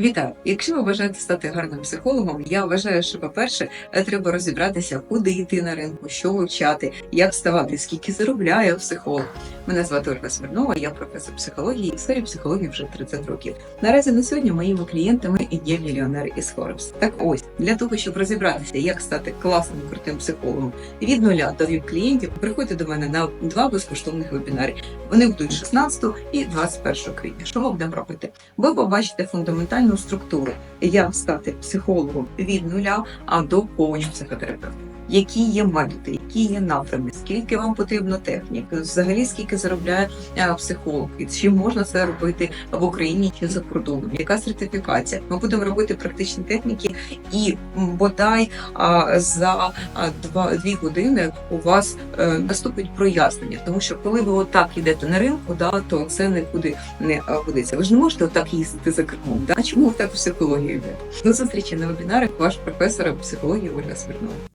Вітаю! Якщо ви бажаєте стати гарним психологом, я вважаю, що, по-перше, треба розібратися, куди йти на ринку, що вивчати, як ставати, скільки заробляє психолог. Мене звати Ольга Смірнова, я професор психології в сфері психології вже 30 років. Наразі на сьогодні моїми клієнтами є мільйонери із Forbes. Так ось для того, щоб розібратися, як стати класним крутим психологом від нуля до віп клієнтів, приходьте до мене на два безкоштовних вебінари. Вони будуть 16 і 21 квітня. Що ми будемо робити? Ви побачите фундаментальну структуру, як стати психологом від нуля а до повні психотерапевта. Які є методи, які є напрями, скільки вам потрібно технік, взагалі скільки заробляє е, психолог, і чи можна це робити в Україні чи за кордоном? Яка сертифікація? Ми будемо робити практичні техніки, і бодай за а, два дві години у вас е, наступить прояснення, тому що коли ви отак йдете на ринку, да, то це нікуди не е, годиться. Ви ж не можете отак їздити за кермом. Да? Чому ви так в психологію йдете? До зустрічі на вебінарах. Ваш професор психології Ольга Смірнова.